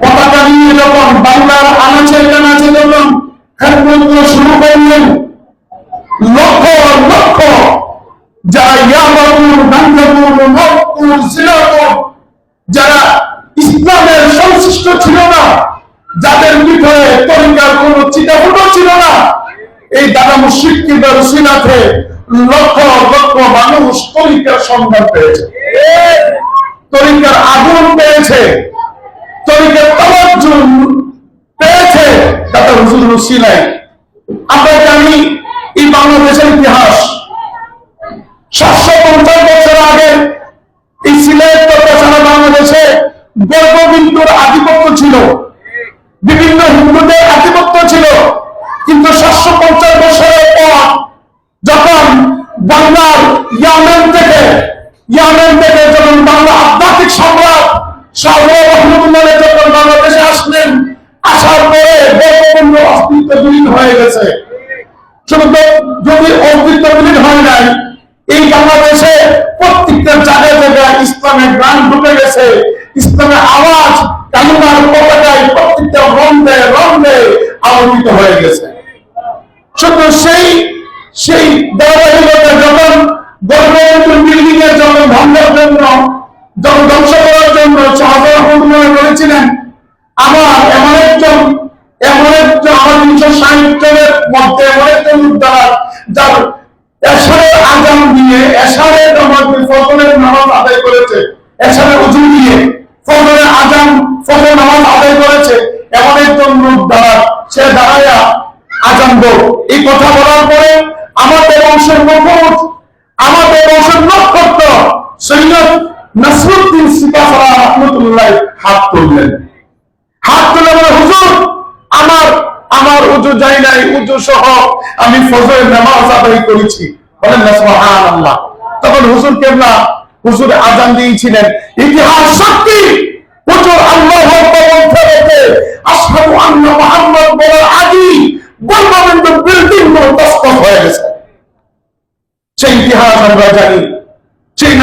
পতাকা নিয়ে যখন বাংলার আনাচে কানাচে যখন খেলগুলো শুরু করলেন। লক্ষ লক্ষ যারা ইয়াবাবুর গাঙ্গাবুর মক্কুর সিলাবুর যারা ইসলামের সংশ্লিষ্ট ছিল না, যাদের ভিতরে তরিকার কোন চিটাফুটো ছিল না, এই দাদা মুশিদকে সিনাথে লক্ষ লক্ষ মানুষ তরিকার সন্ধান পেয়েছে। তরিকার আগুন পেয়েছে। তরিকার তাওয়াজ্জুহ পেয়েছে দাদা হুজুর সিলাই আমরা জানি এই বাংলাদেশের ইতিহাস। সাতশো পঞ্চাশ বছর আগে এই সিলেট তথা বাংলাদেশে গর্ববিন্দুর আধিপত্য ছিল। বিভিন্ন হিন্দুদের আধিপত্য ছিল। কিন্তু সাতশো পঞ্চাশ বছরের পর যখন বাংলার ইয়ামেন থেকে ইয়ামেন থেকে প্রত্যেকটা জায়গায় জায়গায় ইসলামের গান ঢুকে গেছে ইসলামের আওয়াজ, কালুমার পতাকায় প্রত্যেকটা রন্ধে রন্ধে আলোকিত হয়ে গেছে। শুধু সেই সেই ধারাবাহিকতা যখন গর্ভবন্ধু বিল্ডিং এর জন্য ধ্বংসের জন্য, যখন ধ্বংস করার জন্য শাহজাহান করেছিলেন আমার এমন একজন এমন একজন আমার তিনশো জনের মধ্যে এমন একজন উদ্ধার, যার আজাম দিয়ে এশারের নামাজ ফজরের নামাজ আদায় করেছে। এশারের উজু দিয়ে ফজরের আজাম ফজর নামাজ আদায় করেছে। এমন একজন লোক দ্বারা সে দাঁড়ায়া আজান দো। এই কথা বলার পরে আমাদের বংশের মুকুট আমাদের বংশের নক্ষত্র সৈয়দ নসরুদ্দিন সিপাহরা রহমতুল্লাহ হাত তুললেন। হাত তুলে বলে, হুজুর, আমার আমার উজু যাই নাই, উজু সহ আমি ফজরের নামাজ আদায় করেছি। তখন হুজুর কেবলা হুজুর আজান দিয়েছিলেন। ইতিহাস সত্যি। হয়ে সেই ইতিহাস সেই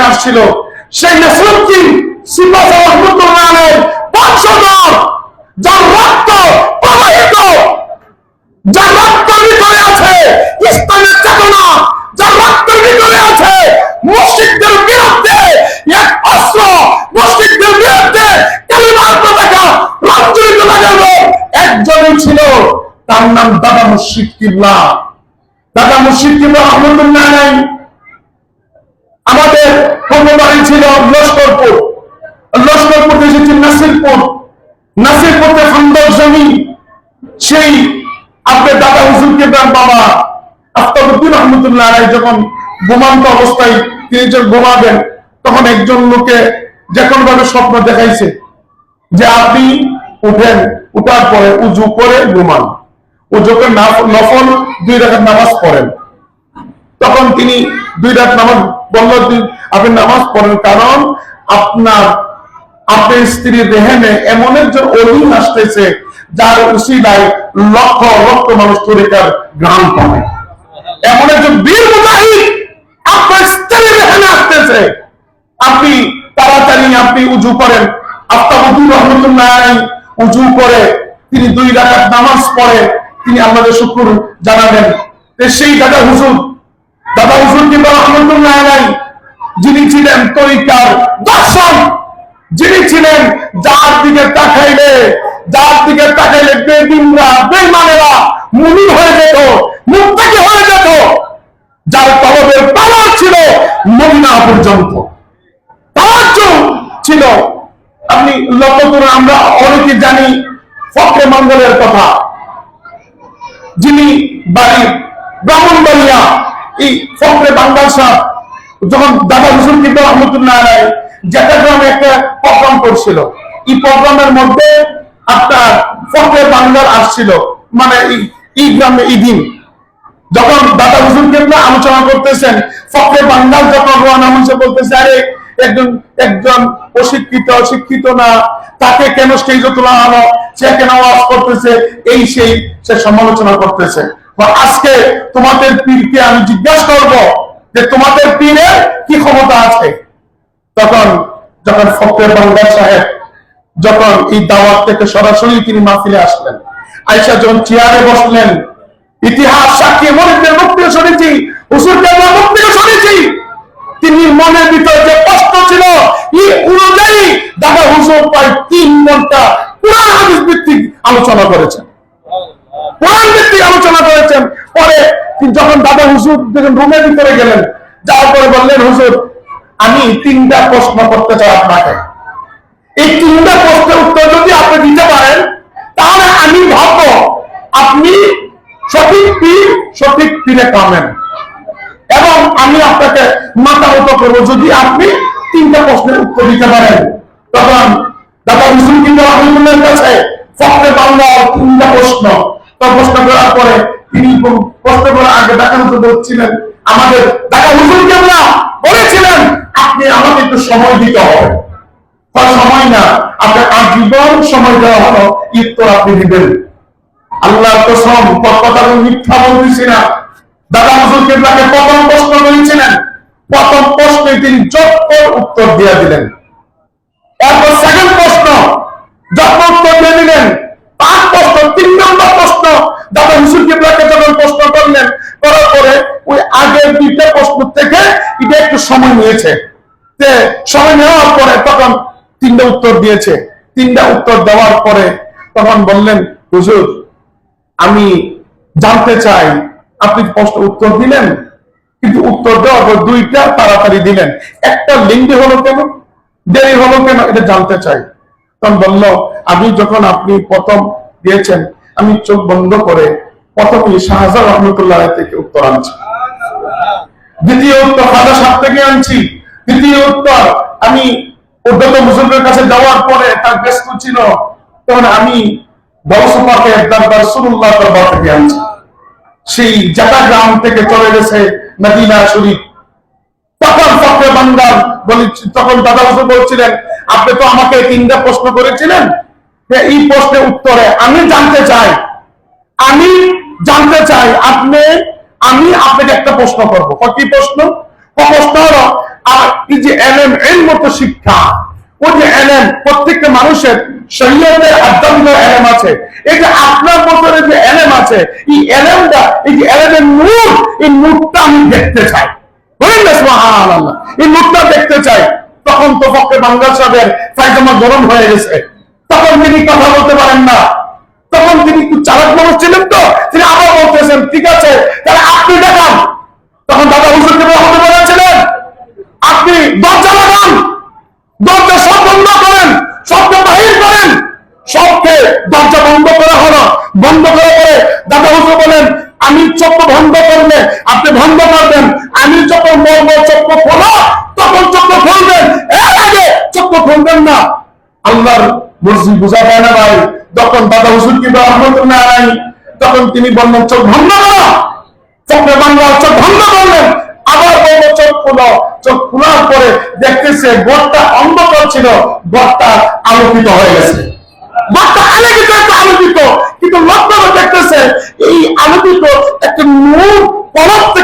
আসছিল। সেই যার রক্ত যার রক্ত ভিতরে আছে ইসলামের চেতনা যার রক্ত ভিতরে আছে মসজিদদের বিরুদ্ধে এক অস্ত্র মসজিদদের বিরুদ্ধে কালিমার পতাকা রঞ্জনিত লাগানো একজনই ছিল তার নাম দাদা মুর্শিদ কিবলা। দাদা মুর্শিদ কিবলা রহমতুল্লাহ নাই আমাদের পূর্ববাড়ি ছিল লস্করপুর। লস্করপুর এসেছে নাসিরপুর। নাসিরপুর খন্দক জমি। সেই আপনার দাদা হুজুর কেবলার বাবা আফতাবুদ্দিন রহমতুল্লাহ আলাই যখন ঘুমান্ত অবস্থায় তিনি যখন ঘুমাবেন, তখন একজন লোকে যে কোনো ভাবে স্বপ্ন দেখাইছে যে আপনি উঠেন, উঠার পরে উজু করে ঘুমান। উজুকে নফল দুই নামাজ পড়েন, তখন তিনি দুই রাত নামাজ বলল আপনি নামাজ পড়েন। কারণ আপনার আপনার স্ত্রীর রেহেনে এমন একজন অলি আসতেছে যার লক্ষ লক্ষ মানুষ তরিকার গ্রাম পাবে। এমন একজন বীর মুজাহিদ আপনার রেহেনে আসতেছে। আপনি তাড়াতাড়ি আপনি উজু করেন। আফতাবুদ্দিন রহমতুল্লাহ উজু করে তিনি দুই রাকাত নামাজ পড়ে। তিনি আমাদের শুকুর জানাবেন। সেই দাদা হুজুর দাদা হুজুর কিংবা যিনি ছিলেন তরিকার দর্শন, যিনি ছিলেন যার দিকে তাকাইলে, যার দিকে তাকাইলে বেদিনরা বেমানেরা মুমিন হয়ে যেত মুক্তাকি হয়ে যেত, যার তলবের পাওয়ার ছিল মদিনা পর্যন্ত। ছিল। আপনি লক্ষ্য করুন, আমরা অনেকে জানি ফকরে মঙ্গলের কথা। যিনি বাড়ি ব্রাহ্মণবাড়িয়া, এই ফকরে বাঙ্গাল সাহ, যখন দাদা হুসুন কিন্তু রহমতুল্লাহ আলাই গ্রামে একটা প্রোগ্রাম করছিল, এই প্রোগ্রামের মধ্যে আপনার ফকরে বাঙ্গাল আসছিল মানে এই- গ্রামে এই দিন। যখন দাদা হুজুর কেবলা আলোচনা করতেছেন ফকরে বাঙ্গাল যখন রোয়ানা মঞ্চে বলতেছে, আরে, একজন একজন অশিক্ষিত শিক্ষিত না, তাকে কেন স্টেজে তোলা হলো? সে কেন করতেছে এই সেই সে সমালোচনা করতেছে। আজকে তোমাদের পীরকে আমি জিজ্ঞাসা করব যে তোমাদের পীরের কি ক্ষমতা আছে? তখন, যখন ফকরে বাংলা সাহেব, যখন এই দাওয়াত থেকে সরাসরি তিনি মাহফিলে আসলেন আয়সা যখন চেয়ারে বসলেন, ইতিহাস সাক্ষী মুখ থেকে শুনেছি হুসুর কেবলার মুখ থেকে শুনেছি, তিনি মনের ভিতরে যে কষ্ট ছিল, এই অনুযায়ী দাদা হুজুর প্রায় তিন ঘণ্টা আলোচনা করেছেন। কোরআন ভিত্তিক আলোচনা করেছেন। পরে যখন দাদা হুজুর যখন রুমের ভিতরে গেলেন, যাওয়ার পরে বললেন, হুজুর, আমি তিনটা প্রশ্ন করতে চাই আপনাকে। এই তিনটা প্রশ্নের উত্তর যদি আপনি দিতে পারেন, তাহলে আমি ভাববো আপনি সঠিক পীর, সঠিক পীরে কামেন। এবং আমি আপনাকে মাথা মতো করব যদি আপনি তিনটা প্রশ্নের উত্তর দিতে পারেন। তখন দাদা মুসলিম কিন্তু রহমতুল্লাহর কাছে ফখরে তিনটা প্রশ্ন। তো প্রশ্ন করার পরে তিনি প্রশ্ন করার আগে দেখা বলছিলেন, আমাদের কেবলা বলেছিলেন, আপনি আমাকে একটু সময় দিতে হবে। না দাদা প্রথম প্রশ্ন প্রথম প্রশ্নে তিনি চটপট উত্তর দিয়ে দিলেন। সেকেন্ড প্রশ্ন যখন দাদা হুজুর কেবলাকে যখন প্রশ্ন করলেন, করার পরে ওই আগের দুইটা প্রশ্ন থেকে এটা একটু সময় নিয়েছে। যে সময় নেওয়ার পরে তখন তিনটা উত্তর দিয়েছে। তিনটা উত্তর দেওয়ার পরে তখন বললেন, হুজুর, আমি জানতে চাই, আপনি স্পষ্ট উত্তর দিলেন? কিন্তু উত্তর দেওয়ার পর দুইটা তাড়াতাড়ি দিলেন। একটা লিঙ্গে হলো কেন? দেরি হলো কেন? এটা জানতে চাই। তখন বলল, আমি যখন আপনি প্রথম দিয়েছেন আমি চোখ বন্ধ করে প্রথমে শাহজাহ রহমতুল্লাহ থেকে উত্তর আনছি। দ্বিতীয় উত্তর খাজা সাহ থেকে আনছি। তৃতীয় উত্তর, আমি উদ্যত মুসলিমের কাছে যাওয়ার পরে তার ব্যস্ত ছিল, তখন আমি দরবার থেকে আনছি। সেই জাটা গ্রাম থেকে চলে গেছে মদিনা শরীফ। তখন ফখরে বান্দার বলি তখন দাদা বলছিলেন, আপনি তো আমাকে তিনটা প্রশ্ন করেছিলেন এই প্রশ্নের উত্তরে আমি জানতে চাই, আমি জানতে চাই আপনি, আমি আপনাকে একটা প্রশ্ন করব। কি প্রশ্ন? প্রশ্ন হলো, আর এই যে এর মতো শিক্ষা, ওই যে প্রত্যেকটা মানুষের শরীয়তে আধ্যাত্মিক আছে। এই যে আপনার মতনের যে এলএম আছে, এই এলএমটা, এই যে এলএমের এই নূরটা আমি দেখতে চাই। এই নূরটা দেখতে চাই। তখন তো পক্ষে বাংলা সাহেবের পায়জামা গরম হয়ে গেছে। তখন তিনি কথা বলতে পারেন না। তখন তিনি একটু চালাক মানুষ ছিলেন তো, তিনি আবার বলতেছেন, ঠিক আছে, তাহলে আপনি দেখান। তখন দাদা হুজুরকে রহমতে বলেছিলেন আপনি দরজা লাগান, দরজা সব বন্ধ করেন শব্দ বাহির করেন, সবকে দরজা বন্ধ করা হলো। বন্ধ করার পরে দাদা হুজুর বলেন, আমি চক্র বন্ধ করলে আপনি বন্ধ করবেন, আমি যখন বলব চক্র খোলো, তখন চক্র খুলবেন। এর আগে চক্র খুলবেন না। আল্লাহর পায় না ভাই। তখন দাদা হুজুর কি তখন তিনি বললেন, চোখ বন্ধ করো। চক্রে বাংলা চোখ বন্ধ করলেন। আবার চোখ খুলো। চোখ খোলার পরে দেখতেছে গড়টা অন্ধকার ছিল গড়টা আলোকিত হয়ে গেছে। গড়টা আলোকিত, একটা আলোকিত। কিন্তু লক্ষ্য দেখতেছে, এই আলোকিত একটা নূর পরব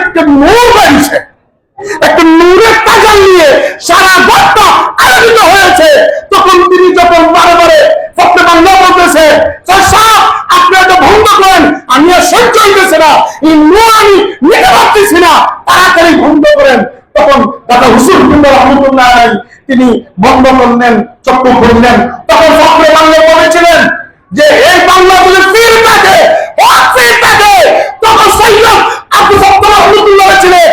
আমি নিতে পারতেছি না। তাড়াতাড়ি বন্ধ করেন। তখন দাদা হুসুর রহমতুল্লাহ তিনি বন্ধ করলেন চক্র করলেন তখন ফখরে বাংলা বলেছিলেন যে, এই বাংলা বলে ফির থাকে ও ফির থাকে তখন সৈন্য আব্দুল ফখর রহমতুল্লাহ ছিলেন